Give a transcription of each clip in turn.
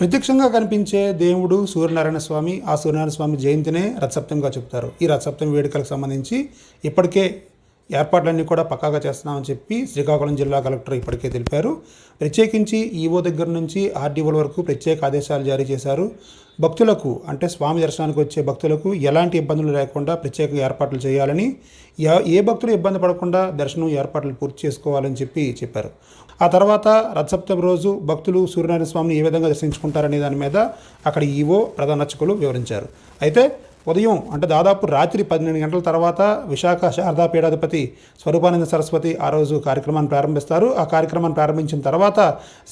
ప్రత్యక్షంగా కనిపించే దేవుడు సూర్యనారాయణ స్వామి ఆ సూర్యనారాయణ స్వామి జయంతినే రథసప్తమిగా చెప్తారు. ఈ రథసప్తమి వేడుకలకు సంబంధించి ఇప్పటికే ఏర్పాట్లన్నీ కూడా పక్కాగా చేస్తున్నామని చెప్పి శ్రీకాకుళం జిల్లా కలెక్టర్ ఇప్పటికే తెలిపారు. ప్రత్యేకించి ఈవో దగ్గర నుంచి ఆర్డీఓల వరకు ప్రత్యేక ఆదేశాలు జారీ చేశారు. భక్తులకు అంటే స్వామి దర్శనానికి వచ్చే భక్తులకు ఎలాంటి ఇబ్బందులు లేకుండా ప్రత్యేక ఏర్పాట్లు చేయాలని ఏ- భక్తులు ఇబ్బంది పడకుండా దర్శనం ఏర్పాట్లు పూర్తి చేసుకోవాలని చెప్పి చెప్పారు. ఆ తర్వాత రథసప్తమి రోజు భక్తులు సూర్యనారాయణ స్వామిని ఏ విధంగా దర్శించుకుంటారనే దాని మీద అక్కడ ఈవో ప్రధాన అర్చకులు వివరించారు. అయితే ఉదయం అంటే దాదాపు రాత్రి పన్నెండు గంటల తర్వాత విశాఖ శారదా పీఠాధిపతి స్వరూపానంద సరస్వతి ఆ రోజు కార్యక్రమాన్ని ప్రారంభిస్తారు. ఆ కార్యక్రమాన్ని ప్రారంభించిన తర్వాత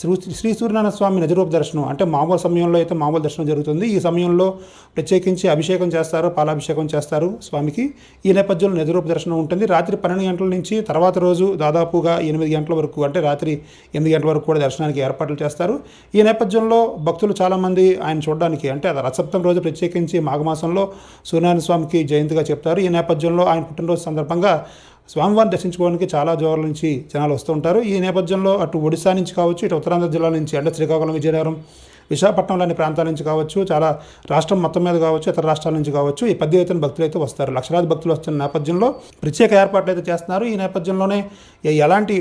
శ్రీ శ్రీ సూర్యనారాయణ స్వామి నిజరూప దర్శనం అంటే మామూలు సమయంలో అయితే మామూలు దర్శనం జరుగుతుంది. ఈ సమయంలో ప్రత్యేకించి అభిషేకం చేస్తారు పాలాభిషేకం చేస్తారు స్వామికి. ఈ నేపథ్యంలో నిజరూప దర్శనం ఉంటుంది. రాత్రి పన్నెండు గంటల నుంచి తర్వాత రోజు దాదాపుగా ఎనిమిది గంటల వరకు అంటే రాత్రి ఎనిమిది గంటల వరకు కూడా దర్శనానికి ఏర్పాట్లు చేస్తారు. ఈ నేపథ్యంలో భక్తులు చాలామంది ఆయన చూడడానికి అంటే రథసప్తం రోజు ప్రత్యేకించి మాఘమాసంలో సూర్యనారాయణ స్వామికి జయంతిగా చెప్తారు. ఈ నేపథ్యంలో ఆయన పుట్టినరోజు సందర్భంగా స్వామివారిని దర్శించుకోవడానికి చాలా దూరాల నుంచి జనాలు వస్తూ ఉంటారు. ఈ నేపథ్యంలో అటు ఒడిశా నుంచి కావచ్చు ఇటు ఉత్తరాంధ్ర జిల్లాల నుంచి అంటే శ్రీకాకుళం విజయనగరం విశాఖపట్నం లాంటి ప్రాంతాల నుంచి కావచ్చు చాలా రాష్ట్రం మొత్తం మీద కావచ్చు ఇతర రాష్ట్రాల నుంచి కావచ్చు ఈ పెద్ద ఎత్తున భక్తులు అయితే వస్తారు. లక్షలాది భక్తులు వస్తున్న నేపథ్యంలో ప్రత్యేక ఏర్పాట్లు అయితే చేస్తున్నారు. ఈ నేపథ్యంలోనే ఎలాంటి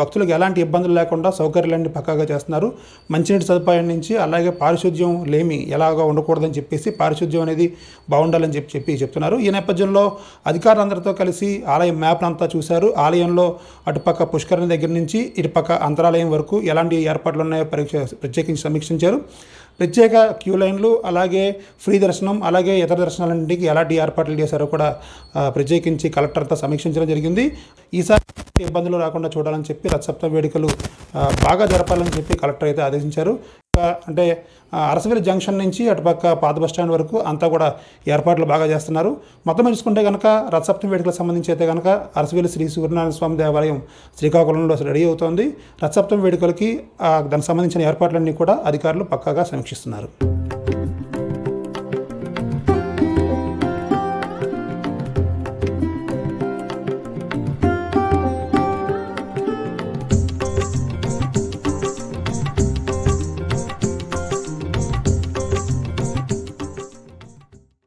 భక్తులకు ఎలాంటి ఇబ్బందులు లేకుండా సౌకర్యాలన్నీ పక్కాగా చేస్తున్నారు. మంచినీటి సదుపాయం నుంచి అలాగే పారిశుద్ధ్యం లేమి ఎలాగా ఉండకూడదని చెప్పేసి పారిశుద్ధ్యం అనేది బాగుండాలని చెప్పి చెప్పి చెప్తున్నారు. ఈ నేపథ్యంలో అధికారులందరితో కలిసి ఆలయం మ్యాప్ అంతా చూశారు. ఆలయంలో అటుపక్క పుష్కరణ దగ్గర నుంచి ఇటుపక్క అంతరాలయం వరకు ఎలాంటి ఏర్పాట్లు ఉన్నాయో పరీక్ష ప్రత్యేకించి సమీక్షించారు. ప్రత్యేక క్యూ లైన్లు అలాగే ఫ్రీ దర్శనం అలాగే ఇతర దర్శనాలన్నింటికి ఎలాంటి ఏర్పాట్లు చేశారో కూడా ప్రత్యేకించి కలెక్టర్తో సమీక్షించడం జరిగింది. ఈసారి ఇబ్బందులు రాకుండా చూడాలని చెప్పి రథసప్త వేడుకలు బాగా జరపాలని చెప్పి కలెక్టర్ అయితే ఆదేశించారు. అంటే అరసవెలి అరసవెల్లి జంక్షన్ నుంచి అటుపక్క పాత బస్ స్టాండ్ వరకు అంతా కూడా ఏర్పాట్లు బాగా చేస్తున్నారు. మొత్తం చూసుకుంటే కనుక రథసప్తమి వేడుకలకు సంబంధించి అయితే కనుక అరసవెల్లి శ్రీ సూర్యనారాయణ స్వామి దేవాలయం శ్రీకాకుళంలో రెడీ అవుతోంది. రథసప్తమి వేడుకలకి దానికి సంబంధించిన ఏర్పాట్లన్నీ కూడా అధికారులు పక్కాగా సమీక్షిస్తున్నారు.